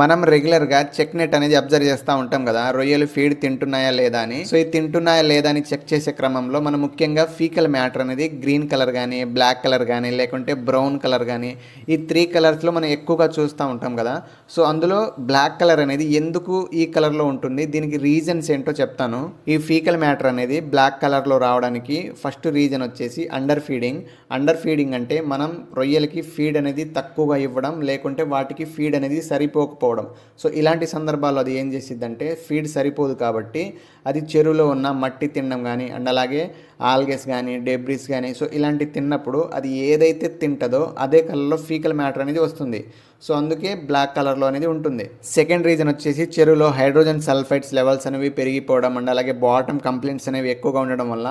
మనం రెగ్యులర్గా check net అనేది అబ్జర్వ్ చేస్తూ ఉంటాం కదా. రొయ్యలు ఫీడ్ తింటున్నాయా లేదా అని. సో ఇది తింటున్నాయా లేదా అని చెక్ చేసే క్రమంలో మనం ముఖ్యంగా ఫీకల్ మ్యాటర్ అనేది గ్రీన్ కలర్ కానీ బ్లాక్ కలర్ కానీ లేకుంటే బ్రౌన్ కలర్ కానీ ఈ త్రీ కలర్స్లో మనం ఎక్కువగా చూస్తూ ఉంటాం కదా. సో అందులో బ్లాక్ కలర్ అనేది ఎందుకు ఈ కలర్లో ఉంటుంది దీనికి రీజన్స్ ఏంటో చెప్తాను. ఈ ఫీకల్ మ్యాటర్ అనేది బ్లాక్ కలర్లో రావడానికి ఫస్ట్ రీజన్ వచ్చేసి అండర్ ఫీడింగ్ అండర్ ఫీడింగ్ అంటే మనం రొయ్యలకి ఫీడ్ అనేది తక్కువగా ఇవ్వడం లేకుంటే వాటికి ఫీడ్ అనేది సరిపోకపోవడం సో ఇలాంటి సందర్భాల్లో అది ఏం చేసిద్దంటే ఫీడ్ సరిపోదు కాబట్టి అది చెరువులో ఉన్న మట్టి తినడం కానీ అండ్ అలాగే ఆల్గెస్ కానీ డెబ్రిస్ కానీ సో ఇలాంటి తిన్నప్పుడు అది ఏదైతే తింటుందో అదే కలర్లో ఫీకల్ మ్యాటర్ అనేది వస్తుంది. సో అందుకే బ్లాక్ కలర్లో అనేది ఉంటుంది. సెకండ్ రీజన్ వచ్చేసి చెరువులో హైడ్రోజన్ సల్ఫైడ్స్ లెవెల్స్ అనేవి పెరిగిపోవడం అండ్ అలాగే బాటమ్ కంప్లైంట్స్ అనేవి ఎక్కువగా ఉండడం వల్ల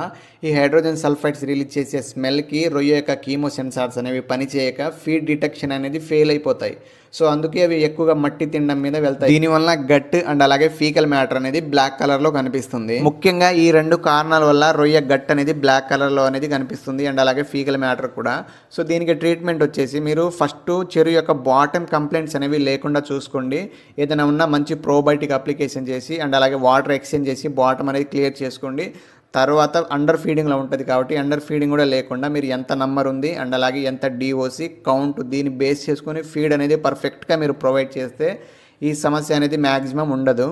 ఈ హైడ్రోజన్ సల్ఫైడ్స్ రిలీజ్ చేసే స్మెల్కి రొయ్య యొక్క కీమో సెన్సార్స్ అనేవి పనిచేయక ఫీడ్ డిటెక్షన్ అనేది ఫెయిల్ అయిపోతాయి. సో అందుకే అవి ఎక్కువగా మట్టి తినడం మీద వెళ్తాయి. దీనివల్ల గట్ అండ్ అలాగే ఫీకల్ మ్యాటర్ అనేది బ్లాక్ కలర్లో కనిపిస్తుంది. ముఖ్యంగా ఈ రెండు కారణాల వల్ల రొయ్య గట్ అనేది బ్లాక్ కలర్లో అనేది కనిపిస్తుంది అండ్ అలాగే ఫీకల్ మ్యాటర్ కూడా. సో దీనికి ట్రీట్మెంట్ వచ్చేసి మీరు ఫస్ట్ చెరువు యొక్క బాటమ్ కంప్లైంట్స్ అనేవి లేకుండా చూసుకోండి. ఏదైనా ఉన్న మంచి ప్రోబయోటిక్ అప్లికేషన్ చేసి అండ్ అలాగే వాటర్ ఎక్స్చేంజ్ చేసి బాటమ్ అనేది క్లియర్ చేసుకోండి. తర్వాత అండర్ ఫీడింగ్లో ఉంటుంది కాబట్టి అండర్ ఫీడింగ్ కూడా లేకుండా మీరు ఎంత నంబర్ ఉంది అండ్ అలాగే ఎంత డిఓసి కౌంట్ దీన్ని బేస్ చేసుకొని ఫీడ్ అనేది పర్ఫెక్ట్గా మీరు ప్రొవైడ్ చేస్తే ఈ సమస్య అనేది మ్యాక్సిమం ఉండదు.